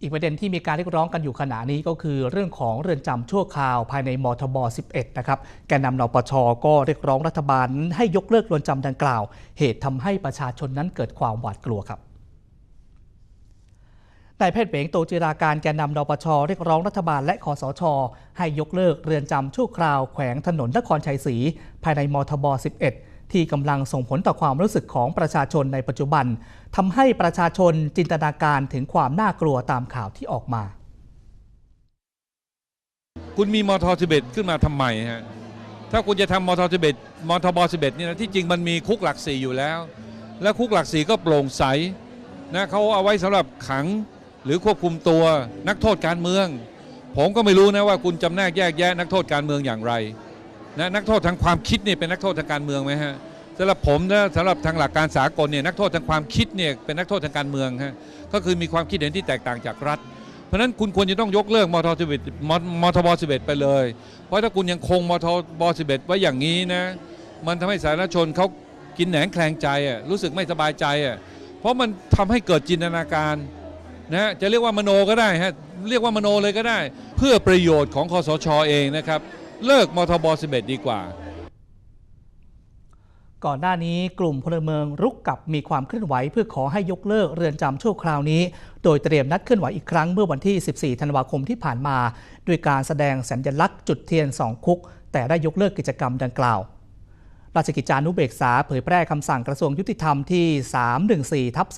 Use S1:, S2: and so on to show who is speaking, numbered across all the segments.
S1: อีกประเด็นที่มีการเรียกร้องกันอยู่ขณะนี้ก็คือเรื่องของเรือนจำชั่วคราวภายในมทบ 11 นะครับ แกนนำนปช ก็เรียกร้องรัฐบาลให้ยกเลิกเรือนจำดังกล่าว เหตุทำให้ประชาชนนั้นเกิดความหวาดกลัวครับนายแพทย์เปงโตจิราการแกนนำนปชเรียกร้องรัฐบาลและคอสช ให้ยกเลิกเรือนจำชั่วคราวแขวงถนนนครชัยศรีภายในมทบ 11 ที่กำลังส่งผลต่อความรู้สึกของประชาชนในปัจจุบันทำให้ประชาชนจินตนาการถึงความน่ากลัวตามข่าวที่ออกมา
S2: คุณมีมท11ขึ้นมาทำไมฮะถ้าคุณจะทำมท11มทบ11เนี่ยนะที่จริงมันมีคุกหลักสี่อยู่แล้ว แล้วคุกหลักสี่ก็โปร่งใสนะเขาเอาไว้สำหรับขังหรือควบคุมตัวนักโทษการเมือง ผมก็ไม่รู้นะว่าคุณจำแนกแยกแยะนักโทษการเมืองอย่างไร นะนักโทษทางความคิดเนี่ยเป็นนักโทษทางการเมืองไหมฮะสำหรับผมนะสำหรับทางหลักการสากลเนี่ยนักโทษทางความคิดเนี่ยเป็นนักโทษทางการเมืองฮะก็คือมีความคิดเห็นที่แตกต่างจากรัฐ เพราะนั้นคุณควรจะต้องยกเลิกมท11มมทบ11ไปเลย เพราะถ้าคุณยังคงมทบ11ไว้อย่างนี้นะมันทำให้สาธารณชนเขากินแหนงแคลงใจอะรู้สึกไม่สบายใจอะเพราะมันทำให้เกิดจินตนาการนะฮะจะเรียกว่ามโนก็ได้ฮะเรียกว่ามโนเลยก็ได้ เพื่อประโยชน์ของคอสชเองนะครับ เลิกมทบ 11 ดีกว่า
S1: ก่อนหน้านี้กลุ่มพลเมืองรุกกลับมีความเคลื่อนไหว เพื่อขอให้ยกเลิกเรือนจำชั่วคราวนี้ โดยเตรียมนัดเคลื่อนไหวอีกครั้งเมื่อวันที่ 14 ธันวาคมที่ผ่านมา ด้วยการแสดงสัญลักษณ์จุดเทียนสองคุก แต่ได้ยกเลิกกิจกรรมดังกล่าว ราชกิจจานุเบกษาเผยแพร่คำสั่งกระทรวงยุติธรรมที่ 314ทับ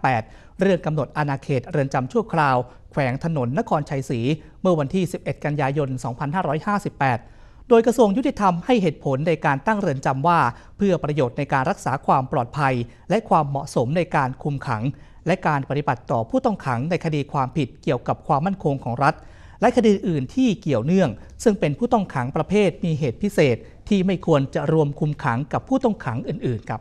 S1: 2558 เรื่องกำหนดอาณาเขตเรือนจำชั่วคราว แขวงถนนนครชัยศรีเมื่อวันที่ 11 กันยายน 2558 โดยกระทรวงยุติธรรมให้เหตุผลในการตั้งเรือนจำว่า เพื่อประโยชน์ในการรักษาความปลอดภัย และความเหมาะสมในการคุมขัง และการปฏิบัติต่อผู้ต้องขังในคดีความผิดเกี่ยวกับความมั่นคงของรัฐและคดีอื่นที่เกี่ยวเนื่อง ซึ่งเป็นผู้ต้องขังประเภทมีเหตุพิเศษ ที่ไม่ควรจะรวมคุมขังกับผู้ต้องขังอื่นๆครับ